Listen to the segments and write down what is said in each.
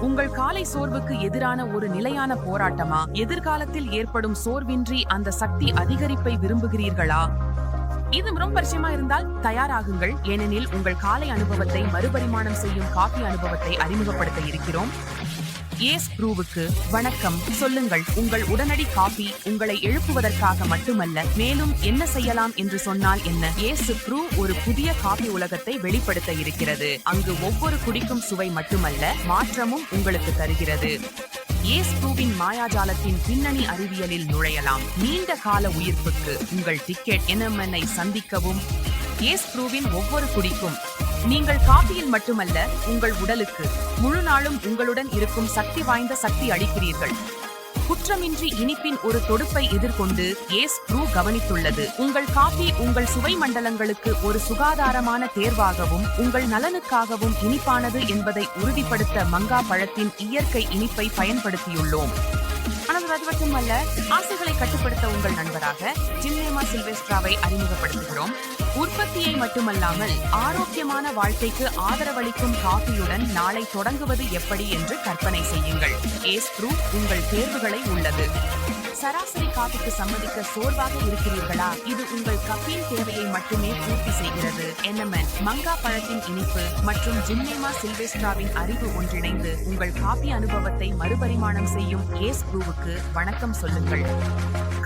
உங்கள் காலை சோர்வுக்கு எதிரான ஒரு நிலையான போராட்டமா? எதிர்காலத்தில் ஏற்படும் சோர்வின்றி அந்த சக்தி அதிகரிப்பை விரும்புகிறீர்களா? இது ரொம்ப பரிச்சயமா இருந்தால் தயாராகுங்கள். ஏனெனில் உங்கள் காலை அனுபவத்தை மறுபரிமாணம் செய்யும் காபி அனுபவத்தை அறிமுகப்படுத்த இருக்கிறோம். ஏஸ் ப்ரூவுக்கு வணக்கம். சொல்லுங்கள் உங்கள் உடனடி காபி உங்களை எழுப்புவதற்காக மட்டுமல்ல மேலும் என்ன செய்யலாம் என்று சொன்னால் என்ன? ஏசு ப்ரூ ஒரு புதிய காபி உலகத்தை வெளிப்படுத்த இருக்கிறது. அங்கு ஒவ்வொரு குடிக்கும் சுவை மட்டுமல்ல மாற்றமும் உங்களுக்கு தருகிறது. ஏஸ் ப்ரூவின் மாயாஜாலத்தின் பின்னணி அறிவியலில் நுழையலாம். நீண்ட கால உயிர்ப்புக்கு உங்கள் டிக்கெட் என்எம்என்ஐ சந்திக்கவும். ஏஸ் ப்ரூவின் ஒவ்வொரு குடிக்கும் நீங்கள் காபியில் மட்டுமல்ல உங்கள் உடலுக்கு முழு நாளும் உங்களுடன் இருக்கும் சக்தி வாய்ந்த சக்தி அளிக்கிறீர்கள். குற்றமின்றி இனிப்பின் ஒரு தொடுப்பை எதிர்கொண்டு ஏஸ் ப்ரூ கவனித்துள்ளது. உங்கள் காபி உங்கள் சுவை மண்டலங்களுக்கு ஒரு சுகாதாரமான தேர்வாகவும் உங்கள் நலனுக்காகவும் இனிப்பானது என்பதை உறுதிப்படுத்த மங்கா பழத்தின் இயற்கை இனிப்பை பயன்படுத்தியுள்ளோம். ஆனால் அது மட்டுமல்ல ஆசைகளை கட்டுப்படுத்த உங்கள் நண்பராக ஜின்னேமா சில்வெஸ்ட்ராவை அறிமுகப்படுத்துகிறோம். உற்பத்தியை மட்டுமல்லாமல் ஆரோக்கியமான வாழ்க்கைக்கு ஆதரவளிக்கும் காஃபியுடன் நாளை தொடங்குவது எப்படி என்று கற்பனை செய்யுங்கள். ஏஸ் ப்ரூ உங்கள் தேர்வுகளை உள்ளது. சராசரி காபிக்கு சம்மதிக்க சோர்வாக இருக்கிறீர்களா? இது உங்கள் கஃபீன் தேவையை மட்டுமே பூர்த்தி செய்கிறது. என்னமென் மங்கா பழத்தின் இனிப்பு மற்றும் ஜிம்னேமா சில்வெஸ்ட்ராவின் அறிவு ஒன்றிணைந்து உங்கள் காபி அனுபவத்தை மறுபரிமாணம் செய்யும் ஏஸ் ப்ரூவுக்கு வணக்கம் சொல்லுங்கள்.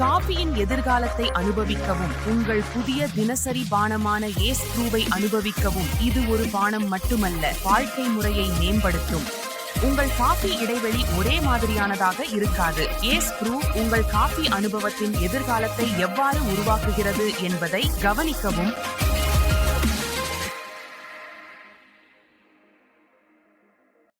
காபியின் எதிர்காலத்தை அனுபவிக்கவும் உங்கள் புதிய தினசரி பானமான ஏஸ் ப்ரூவை அனுபவிக்கவும் இது ஒரு பானம் மட்டுமல்ல வாழ்க்கை முறையை மேம்படுத்தும். உங்கள் காபி இடைவெளி ஒரே மாதிரியானதாக இருக்காது. ஏஸ் ப்ரூ உங்கள் காபி அனுபவத்தின் எதிர்காலத்தை எவ்வாறு உருவாக்குகிறது என்பதை கவனிக்கவும்.